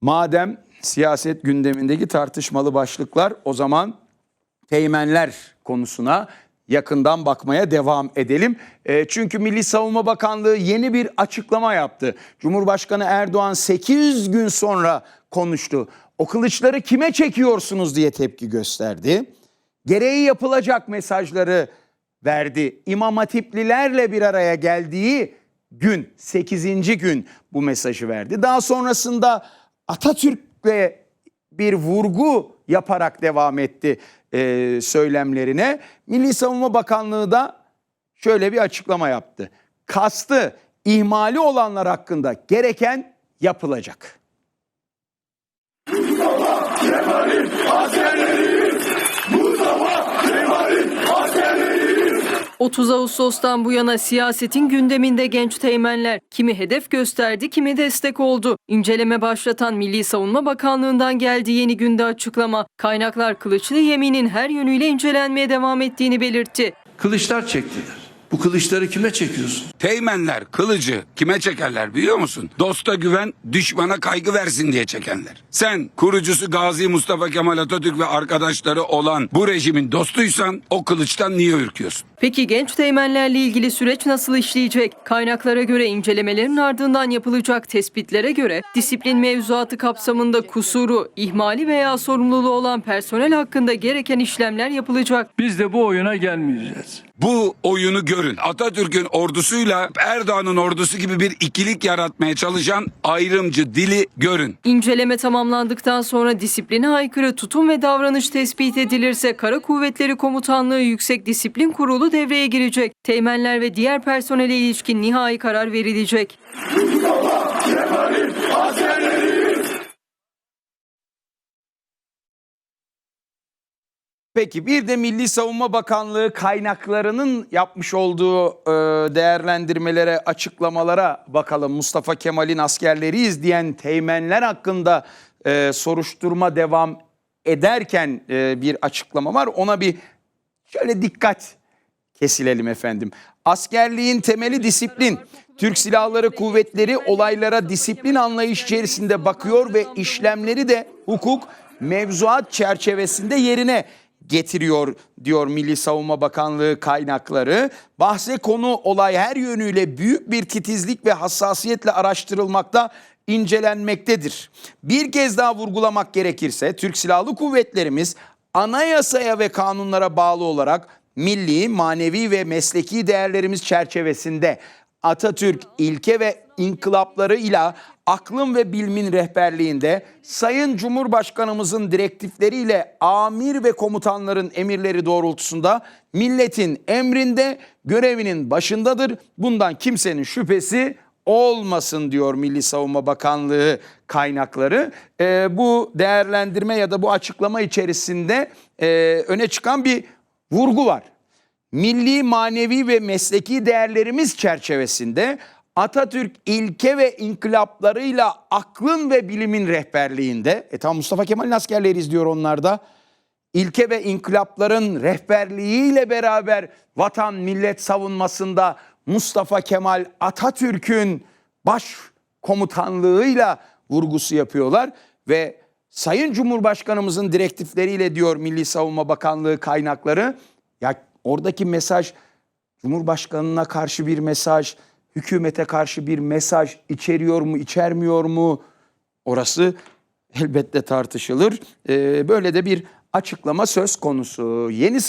Madem siyaset gündemindeki tartışmalı başlıklar o zaman teğmenler konusuna yakından bakmaya devam edelim. E, çünkü Milli Savunma Bakanlığı yeni bir açıklama yaptı. Cumhurbaşkanı Erdoğan 800 gün sonra konuştu. O kılıçları kime çekiyorsunuz diye tepki gösterdi. Gereği yapılacak mesajları verdi. İmam Hatiplilerle bir araya geldiği gün 8. gün bu mesajı verdi. Daha sonrasında Atatürk'le bir vurgu yaparak devam etti e, söylemlerine. Milli Savunma Bakanlığı da şöyle bir açıklama yaptı. Kastı, ihmali olanlar hakkında gereken yapılacak. 30 Ağustos'tan bu yana siyasetin gündeminde genç teğmenler kimi hedef gösterdi kimi destek oldu. İnceleme başlatan Milli Savunma Bakanlığı'ndan geldi yeni günde açıklama. Kaynaklar Kılıçlı yeminin her yönüyle incelenmeye devam ettiğini belirtti. Kılıçlar çektiler. Bu kılıçları kime çekiyorsun? Teğmenler kılıcı kime çekerler biliyor musun? Dosta güven, düşmana kaygı versin diye çekenler. Sen kurucusu Gazi Mustafa Kemal Atatürk ve arkadaşları olan bu rejimin dostuysan o kılıçtan niye ürküyorsun? Peki genç teğmenlerle ilgili süreç nasıl işleyecek? Kaynaklara göre incelemelerin ardından yapılacak tespitlere göre disiplin mevzuatı kapsamında kusuru, ihmali veya sorumluluğu olan personel hakkında gereken işlemler yapılacak. Biz de bu oyuna gelmeyeceğiz. Bu oyunu görün. Atatürk'ün ordusuyla Erdoğan'ın ordusu gibi bir ikilik yaratmaya çalışan ayrımcı dili görün. İnceleme tamamlandıktan sonra disipline aykırı tutum ve davranış tespit edilirse Kara Kuvvetleri Komutanlığı Yüksek Disiplin Kurulu devreye girecek. Teğmenler ve diğer personele ilişkin nihai karar verilecek. Peki bir de Milli Savunma Bakanlığı kaynaklarının yapmış olduğu e, değerlendirmelere, açıklamalara bakalım. Mustafa Kemal'in askerleriyiz diyen teğmenler hakkında e, soruşturma devam ederken e, bir açıklama var. Ona bir şöyle dikkat kesilelim efendim. Askerliğin temeli disiplin. Türk Silahları Kuvvetleri olaylara disiplin anlayış içerisinde bakıyor ve işlemleri de hukuk mevzuat çerçevesinde yerine getiriyor diyor Milli Savunma Bakanlığı kaynakları. Bahse konu olay her yönüyle büyük bir titizlik ve hassasiyetle araştırılmakta, incelenmektedir. Bir kez daha vurgulamak gerekirse Türk Silahlı Kuvvetlerimiz anayasaya ve kanunlara bağlı olarak milli, manevi ve mesleki değerlerimiz çerçevesinde Atatürk ilke ve inkılaplarıyla aklın ve bilimin rehberliğinde Sayın Cumhurbaşkanımızın direktifleriyle amir ve komutanların emirleri doğrultusunda milletin emrinde görevinin başındadır. Bundan kimsenin şüphesi olmasın diyor Milli Savunma Bakanlığı kaynakları. Ee, bu değerlendirme ya da bu açıklama içerisinde e, öne çıkan bir vurgu var milli, manevi ve mesleki değerlerimiz çerçevesinde Atatürk ilke ve inkılaplarıyla aklın ve bilimin rehberliğinde, e tam Mustafa Kemal'in askerleriyiz diyor onlar da, ilke ve inkılapların rehberliğiyle beraber vatan millet savunmasında Mustafa Kemal Atatürk'ün baş komutanlığıyla vurgusu yapıyorlar ve Sayın Cumhurbaşkanımızın direktifleriyle diyor Milli Savunma Bakanlığı kaynakları ya oradaki mesaj Cumhurbaşkanına karşı bir mesaj, hükümete karşı bir mesaj içeriyor mu, içermiyor mu? Orası elbette tartışılır. Ee, böyle de bir açıklama söz konusu. Yeni